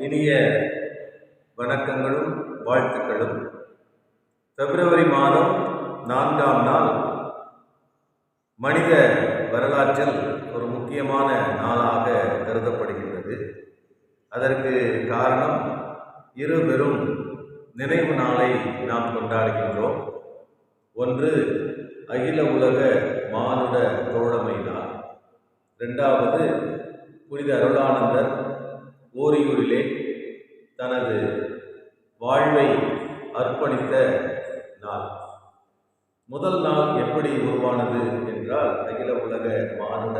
இனிய வணக்கங்களும் வாழ்த்துக்களும். பிப்ரவரி மாதம் நான்காம் நாள். மனித வரலாற்றில் ஒரு முக்கியமான நாளாக கருதப்படுகின்றது. அதற்கு காரணம் இரு பெரும் நினைவு நாளை நாம் கொண்டாடுகின்றோம். ஒன்று அகில உலக மானுட தோழமை நாள் ரெண்டாவது புனித அருளானந்தர் ஓரியூரிலே தனது வாழ்வை அர்ப்பணித்த நாள். முதல் நாள் எப்படி உருவானது என்றால் அகில உலக மானுட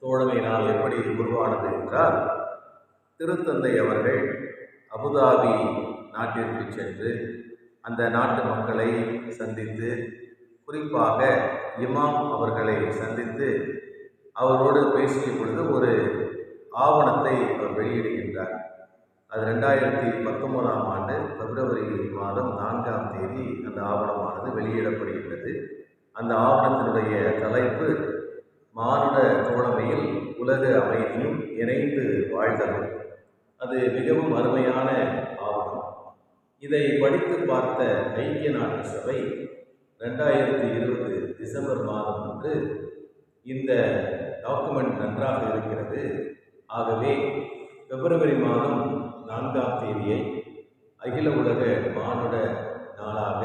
தோழமை நாள் எப்படி உருவானது என்றால் திருத்தந்தை அவர்கள் அபுதாபி நாட்டிற்கு சென்று அந்த நாட்டு மக்களை சந்தித்து குறிப்பாக இமாம் அவர்களை சந்தித்து அவரோடு பேசிய பொழுது ஒரு ஆவணத்தை அவர் வெளியிடுகின்றார். அது ரெண்டாயிரத்தி பத்தொன்பதாம் ஆண்டு பிப்ரவரி மாதம் நான்காம் தேதி அந்த ஆவணமானது வெளியிடப்படுகின்றது. அந்த ஆவணத்தினுடைய தலைப்பு மானுட தோழமையில் உலக அமைதியும் இணைந்து வாழ்தலும். அது மிகவும் அருமையான ஆவணம். இதை படித்து பார்த்த ஐக்கிய நாட்டு சபை ரெண்டாயிரத்தி இருபது டிசம்பர் மாதம் அன்று இந்த டாக்குமெண்ட் நன்றாக இருக்கிறது. ஆகவே பிப்ரவரி மாதம் நான்காம் தேதியை அகில உலக மானுட நாளாக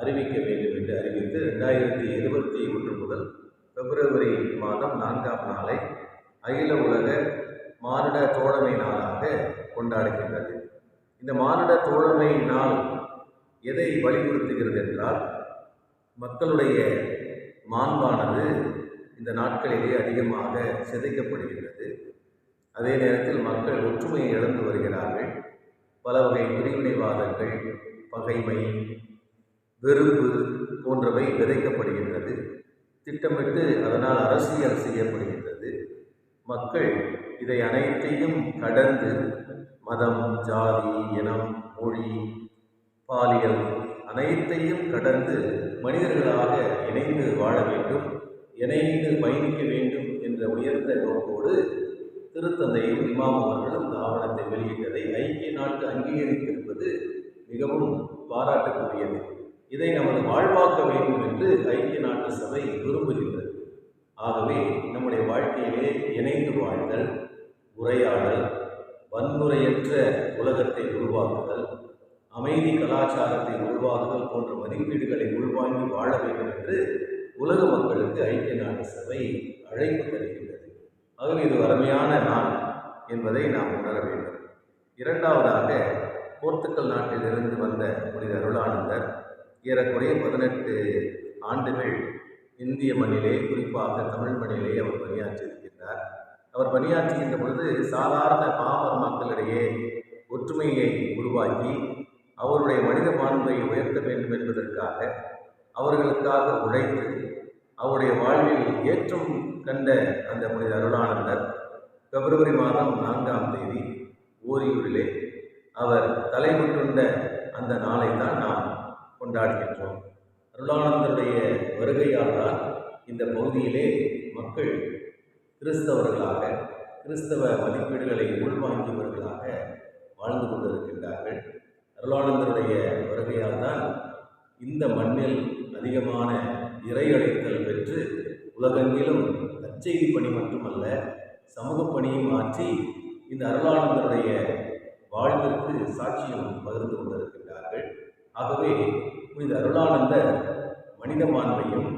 அறிவிக்க வேண்டும் என்று அறிவித்து ரெண்டாயிரத்தி இருபத்தி ஒன்று முதல் பிப்ரவரி மாதம் நான்காம் நாளை அகில உலக மானுட தோழமை நாளாக கொண்டாடுகின்றது. இந்த மானுட தோழமை நாள் எதை வலியுறுத்துகிறது என்றால் மக்களுடைய மாண்பானது இந்த நாட்களிலே அதிகமாக சிதைக்கப்படுகின்றது. அதே நேரத்தில் மக்கள் ஒற்றுமையை இழந்து வருகிறார்கள். பல வகை பிரிவினைவாதங்கள் பகைமை வெறுப்பு போன்றவை விதைக்கப்படுகின்றது. திட்டமிட்டு அதனால் அரசியல் செய்யப்படுகின்றது. மக்கள் இதை அனைத்தையும் கடந்து மதம் ஜாதி இனம் மொழி பாலியல் அனைத்தையும் கடந்து மனிதர்களாக இணைந்து வாழ வேண்டும். இணைந்து பயணிக்க வேண்டும். திருத்தந்தையும் இமாம் அவர்களும் இந்த ஆவணத்தை வெளியிட்டதை ஐக்கிய நாட்டு அங்கீகரித்திருப்பது மிகவும் பாராட்டுக்குரியது இதை நமது வாழ்வாக்க வேண்டும் என்று ஐக்கிய நாட்டு சபை விரும்புகின்றது. ஆகவே நம்முடைய வாழ்க்கையிலே இணைந்து வாழ்தல் உரையாடல் வன்முறையற்ற உலகத்தை உருவாக்குதல் அமைதி கலாச்சாரத்தை உருவாக்குதல் போன்ற மதிப்பீடுகளை உள்வாங்கி வாழ வேண்டும் என்று உலக மக்களுக்கு ஐக்கிய நாடு சபை அழைப்பு தருகின்றது. ஆகவே இது வறுமையான நாள் என்பதை நாம் உணர வேண்டும். இரண்டாவதாக போர்த்துக்கல் நாட்டிலிருந்து வந்த புனித அருளானந்தர் ஏறக்குறைய பதினெட்டு ஆண்டுகள் இந்திய மண்ணிலே குறிப்பாக தமிழ் மண்ணிலே அவர் பணியாற்றியிருக்கின்றார். அவர் பணியாற்றுகின்ற பொழுது சாதாரண பாமர மக்களிடையே ஒற்றுமையை உருவாக்கி அவருடைய மனித பான்மையை உயர்த்த வேண்டும் என்பதற்காக அவர்களுக்காக உழைத்து அவருடைய வாழ்வில் ஏற்றம் கண்ட அந்த புனித அருளானந்தர் பிப்ரவரி மாதம் நான்காம் தேதி ஓரியூரிலே அவர் தலைமுட்டுண்ட அந்த நாளை தான் நாம் கொண்டாடுகின்றோம். அருளானந்தருடைய வருகையால் தான் இந்த பகுதியிலே மக்கள் கிறிஸ்தவர்களாக கிறிஸ்தவ மதிப்பீடுகளை உள்வாங்கியவர்களாக வாழ்ந்து கொண்டிருக்கின்றார்கள். அருளானந்தருடைய வருகையால் தான் இந்த மண்ணில் அதிகமான இறையடைத்தல் பெற்று உலகெங்கிலும் நற்செய்தி பணி மட்டுமல்ல சமூக பணியும் ஆற்றி இந்த அருளானந்தருடைய வாழ்விற்கு சாட்சியம் பகிர்ந்து கொண்டிருக்கின்றார்கள். ஆகவே புனித அருளானந்தர் மனித மாண்பையும்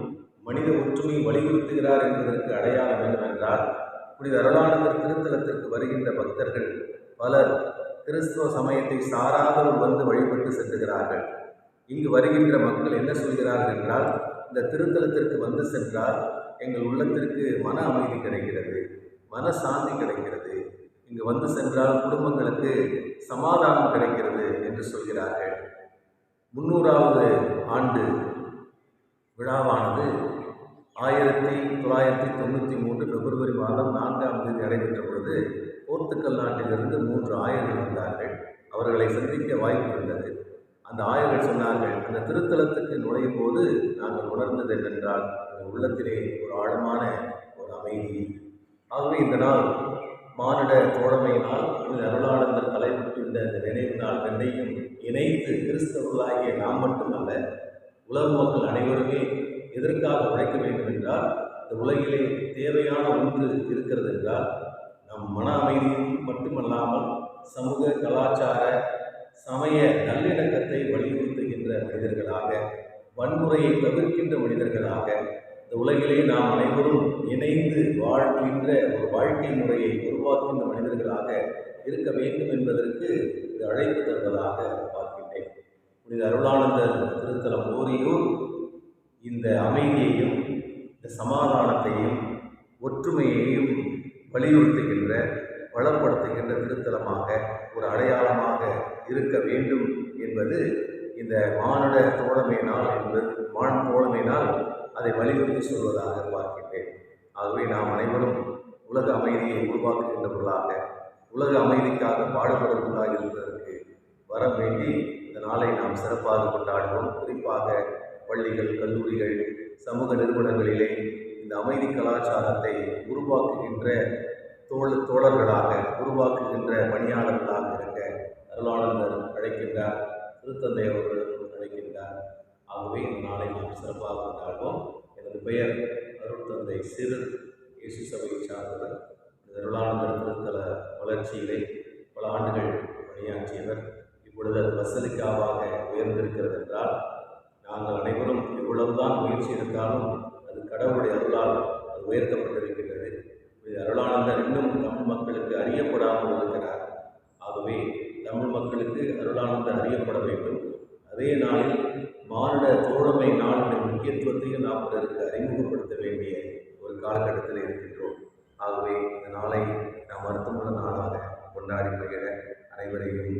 மனித ஒற்றுமையும் வலியுறுத்துகிறார் என்பதற்கு அடையாளம் என்னவென்றால் புனித அருளானந்தர் திருத்தலத்திற்கு வருகின்ற பக்தர்கள் பலர் கிறிஸ்துவ சமயத்தை சாராதவர் வந்து வழிபட்டு செல்கிறார்கள் இங்கு வருகின்ற மக்கள் என்ன சொல்கிறார்கள் என்றால் இந்த திருத்தலத்திற்கு வந்து சென்றால் எங்கள் உள்ளத்திற்கு மன அமைதி கிடைக்கிறது மன சாந்தி கிடைக்கிறது. இங்கு வந்து சென்றால் குடும்பங்களுக்கு சமாதானம் கிடைக்கிறது என்று சொல்கிறார்கள். முன்னூறாவது ஆண்டு விழாவானது ஆயிரத்தி தொள்ளாயிரத்தி தொண்ணூற்றி மூன்று பிப்ரவரி மாதம் நான்காம் தேதி நடைபெற்ற பொழுது போர்த்துக்கல் நாட்டிலிருந்து மூன்று ஆயர்கள் வந்தார்கள். அவர்களை சந்திக்க வாய்ப்பு இருந்தது. அந்த ஆயர்கள் சொன்னார்கள் அந்த திருத்தலத்துக்கு நுழையும் போது நாங்கள் என்னென்றால் உள்ளத்திலே ஒரு ஆழமான ஒரு அமைதி. ஆகவே இந்த நாள் மானிட தோழமையினால் நாள் புனித அருளானந்தர் கொண்டிருக்கின்ற இந்த நினைவு நாள் ரெண்டையும் இணைத்து கிறிஸ்தவர்களாகிய நாம் மட்டுமல்ல உலக மக்கள் அனைவருமே எதற்காக உழைக்க வேண்டும் என்றால் இந்த உலகிலே தேவையான ஒன்று இருக்கிறது என்றால் நம் மன அமைதியும் மட்டுமல்லாமல் சமூக கலாச்சார சமய நல்லிணக்கத்தை வலியுறுத்துகின்ற மனிதர்களாக வன்முறையை தவிர்க்கின்ற மனிதர்களாக இந்த உலகிலே நாம் அனைவரும் இணைந்து வாழ்கின்ற ஒரு வாழ்க்கை முறையை உருவாக்கின்ற மனிதர்களாக இருக்க வேண்டும் என்பதற்கு இது அழைப்பு தருவதாக பார்க்கின்றேன். புனித அருளானந்தர் திருத்தலம் ஓரியூர் இந்த அமைதியையும் இந்த சமாதானத்தையும் ஒற்றுமையையும் வலியுறுத்துகின்ற வளப்படுத்துகின்ற திருத்தலமாக ஒரு அடையாளமாக இருக்க வேண்டும் என்பது இந்த மானுட தோழமை நாள் என்பது மான் தோழமையினால் அதை வலியுறுத்தி சொல்வதாக பார்க்கின்றேன். ஆகவே நாம் அனைவரும் உலக அமைதியை உருவாக்குகின்றவர்களாக உலக அமைதிக்காக பாடுபடுவதாக இருப்பதற்கு வர வேண்டி இந்த நாளை நாம் சிறப்பாக கொண்டாடுவோம். குறிப்பாக பள்ளிகள் கல்லூரிகள் சமூக நிறுவனங்களிலே இந்த அமைதி கலாச்சாரத்தை உருவாக்குகின்ற தோழ தோழர்களாக உருவாக்குகின்ற பணியாளர்களாக இருக்க அருளானந்தர் அழைக்கின்றார். திருத்தந்தை அவர்களும் அழைக்கின்றார். ஆகவே இந்த நாளை நாம் சிறப்பாக கொண்டாடுவோம். எனது பெயர் அருட்தந்தை சிறு இயேசு சபையை சார்ந்தவர். இந்த அருளானந்தர் திருத்தல வளர்ச்சியிலே பல ஆண்டுகள் பணியாற்றியவர். இப்பொழுது அது வசலிக்காவாக உயர்ந்திருக்கிறது என்றால் நாங்கள் அனைவரும் எவ்வளவுதான் முயற்சி எடுத்தாலும் அது கடவுளுடைய அருளால் அது உயர்த்தப்பட்டிருக்கின்றது. இது அருளானந்தர் இன்னும் தமிழ் மக்களுக்கு அறியப்படாமல் இருக்கிறார். ஆகவே தமிழ் மக்களுக்கு அருளானந்தர் அறியப்பட வேண்டும். அதே நாளில் மானுட தோழமை நாளின் முக்கியத்துவத்தையும் நாம் பிறருக்கு அறிமுகப்படுத்த வேண்டிய ஒரு காலகட்டத்தில் இருக்கின்றோம். ஆகவே இந்த நாளை நாம் அர்த்தமுள்ள நாளாக கொண்டாடி மகிழ அனைவரையும்